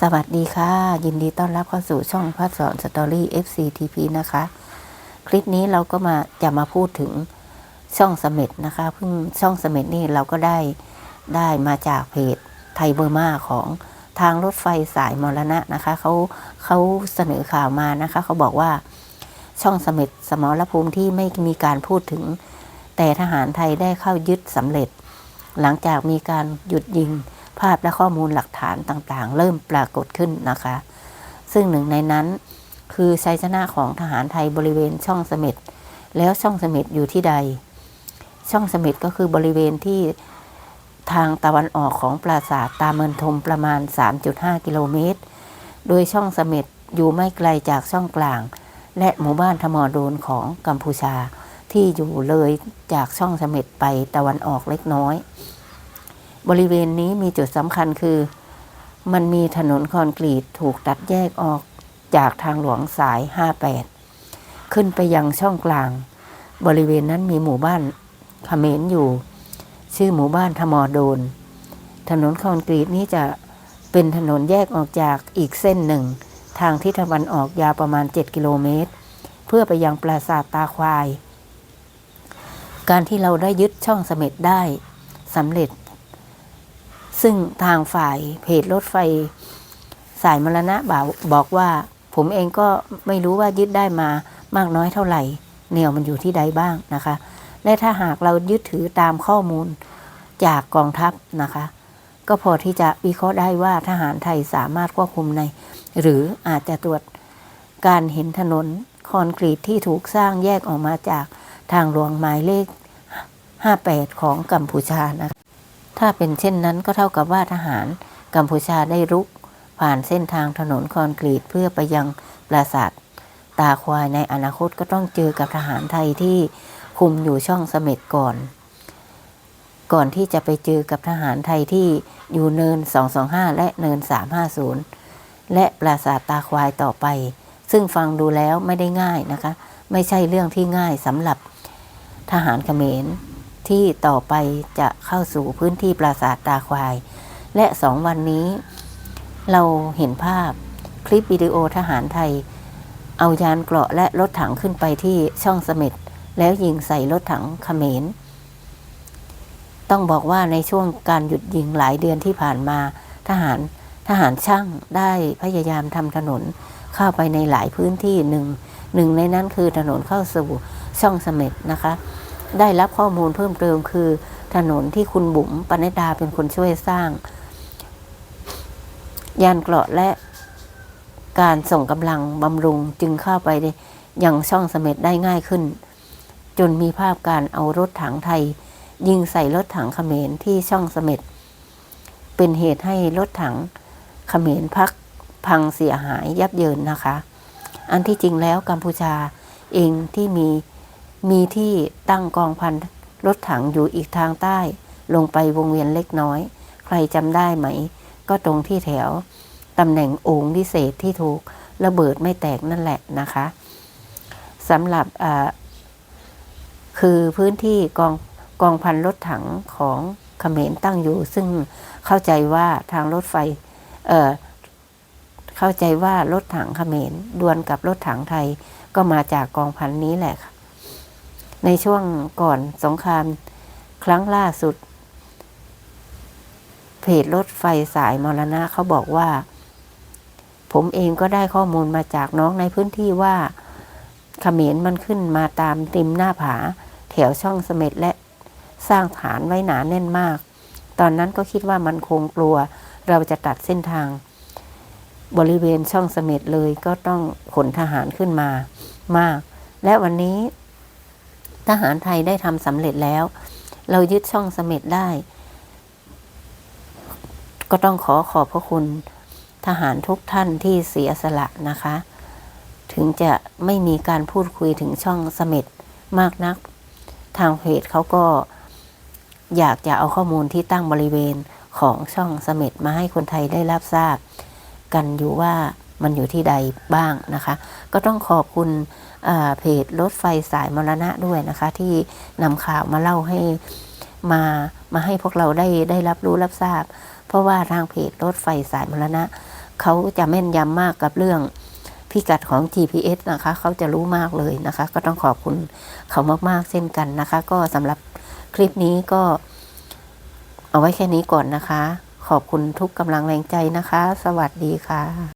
สวัสดีค่ะ ยินดีต้อนรับเข้าสู่ช่องพัดสอนสตอรี่ FCTP นะคะ คลิปนี้เราก็มาจะมาพูดถึงช่องเสม็ดนะคะเพิ่งช่องเสม็ดนี่เราก็ได้ได้มาจากเพจไทยเบอร์มาของทางรถไฟสายมรณะนะคะเขาเขาเสนอข่าวมานะคะเขาบอกว่าช่องเสม็ดสมรภูมิที่ไม่มีการพูดถึง แต่ทหารไทยได้เข้ายึดสำเร็จ หลังจากมีการหยุดยิงาพและข้อมูลหลักฐานต่างๆ เริ่มปรากฏขึ้นนะคะ ซึ่งหนึ่งในนั้นคือชัยชนะของทหารไทยบริเวณช่องเสม็ดแล้วช่องเสม็ดอยู่ที่ใด ช่องเสม็ดก็คือบริเวณที่ทางตะวันออกของปราสาทตาเมินทมประมาณ 3.5 กิโลเมตร โดยช่องเสม็ดอยู่ไม่ไกลจากช่องกลาง และหมู่บ้านธมอโดนของกัมพูชาที่อยู่เลยจากช่องเสม็ดไปตะวันออกเล็กน้อย บริเวณนี้มีจุดสำคัญคือ มันมีถนนคอนกรีตถูกตัดแยกออกจากทางหลวงสาย 58 ขึ้นไปยังช่องกลาง บริเวณนั้นมีหมู่บ้านเขมรอยู่ ชื่อหมู่บ้านธมอโดน ถนนคอนกรีตนี้จะเป็นถนนแยกออกจากอีกเส้นหนึ่ง ทางทิศตะวันออกยาวประมาณ 7 กิโลเมตร เพื่อไปยังปราสาทตาควาย การที่เราได้ยึดช่องเสม็ดได้สำเร็จ ซึ่งทางฝ่ายเพจรถไฟ สายมรณะบอกบอกว่า ผมเองก็ไม่รู้ว่ายึดได้มามากน้อยเท่าไหร่แนวมันอยู่ที่ใดบ้างนะคะ และถ้าหากเรายึดถือตามข้อมูลจากกองทัพนะคะ ก็พอที่จะวิเคราะห์ได้ว่าทหารไทยสามารถควบคุมใน หรืออาจจะตรวจการเห็นถนนคอนกรีตที่ถูกสร้างแยกออกมาจากทางหลวงหมายเลข 58 ของกัมพูชานะ ถ้าเป็นเช่นนั้นก็เท่ากับว่าทหารกัมพูชาได้รุก ผ่านเส้นทางถนนคอนกรีตเพื่อไปยังปราสาทตาควายในอนาคตก็ต้องเจอกับทหารไทยที่คุมอยู่ช่องเสม็ดก่อน ก่อนที่จะไปเจอกับทหารไทยที่อยู่เนิน 225 และเนิน 350 และปราสาทตาควายต่อไป ซึ่งฟังดูแล้วไม่ได้ง่ายนะคะ ไม่ใช่เรื่องที่ง่ายสำหรับทหารเขมร ที่ต่อไปจะเข้าสู่พื้นที่ปราสาทตาควาย และสองวันนี้ เราเห็นภาพคลิปวิดีโอทหารไทย เอายานเกราะและรถถังขึ้นไปที่ช่องเสม็ดแล้วยิงใส่รถถังเขมร ต้องบอกว่าในช่วงการหยุดยิงหลายเดือนที่ผ่านมา ทหารทหารช่างได้พยายามทำถนนเข้าไปในหลายพื้นที่หนึ่งหนึ่งในนั้นคือถนนเข้าสู่ช่องเสม็ดนะคะ ได้รับข้อมูลเพิ่มเติมคือ ถนนที่คุณบุ๋มปณิดาเป็นคนช่วยสร้าง ยานเกราะและการส่งกำลังบำรุงจึงเข้าไปได้ยังช่องเสม็ดได้ง่ายขึ้น จนมีภาพการเอารถถังไทย ยิงใส่รถถังเขมรที่ช่องเสม็ดเป็นเหตุให้รถถังเขมรพักพังเสียหายยับเยินนะคะ อันที่จริงแล้วกัมพูชาเองที่มี มีที่ตั้งกองพันรถถังอยู่อีกทางใต้ ลงไปวงเวียนเล็กน้อย ใครจำได้ไหม ก็ตรงที่แถวตำแหน่งโอ่งวิเศษที่ถูกระเบิดไม่แตกนั่นแหละนะคะสำหรับคือพื้นที่กองกองพันรถถังของเขมรตั้งอยู่ ซึ่งเข้าใจว่าทางรถไฟเเข้าใจว่ารถถังเขมรดวลกับรถถังไทยก็มาจากกองพันนี้แหละค่ะ ในช่วงก่อนสงครามครั้งล่าสุด เพจรถไฟสายมรณะเขาบอกว่า ผมเองก็ได้ข้อมูลมาจากน้องในพื้นที่ว่าเขมรมันขึ้นมาตามริมหน้าผา แถวช่องเสม็ดและสร้างฐานไว้หนาแน่นมาก ตอนนั้นก็คิดว่ามันคงกลัว เราจะตัดเส้นทาง บริเวณช่องเสม็ดเลยก็ต้องขนทหารขึ้นมามาก และวันนี้ ทหารไทยได้ทำสำเร็จแล้ว เรายึดช่องเสม็ดได้ ก็ต้องขอขอบพระคุณทหารทุกท่านที่เสียสละนะคะ ถึงจะไม่มีการพูดคุยถึงช่องเสม็ดมากนัก ทางเพจเขาก็อยากจะเอาข้อมูลที่ตั้งบริเวณของช่องเสม็ดมาให้คนไทยได้รับทราบ กันอยู่ว่า มันอยู่ที่ใดบ้างนะคะ ก็ต้องขอบคุณเพจรถไฟสายมรณะด้วยนะคะ ที่นำข่าวมาเล่าให้มามาให้พวกเราได้ได้รับรู้รับทราบ เพราะว่าทางเพจรถไฟสายมรณะ เขาจะแม่นยำมากกับเรื่องพิกัดของ GPS นะคะ เขาจะรู้มากเลยนะคะ ก็ต้องขอบคุณเขามากๆเช่นกันนะคะ ก็สำหรับคลิปนี้ก็เอาไว้แค่นี้ก่อนนะคะ ขอบคุณทุกกำลังแรงใจนะคะ สวัสดีค่ะ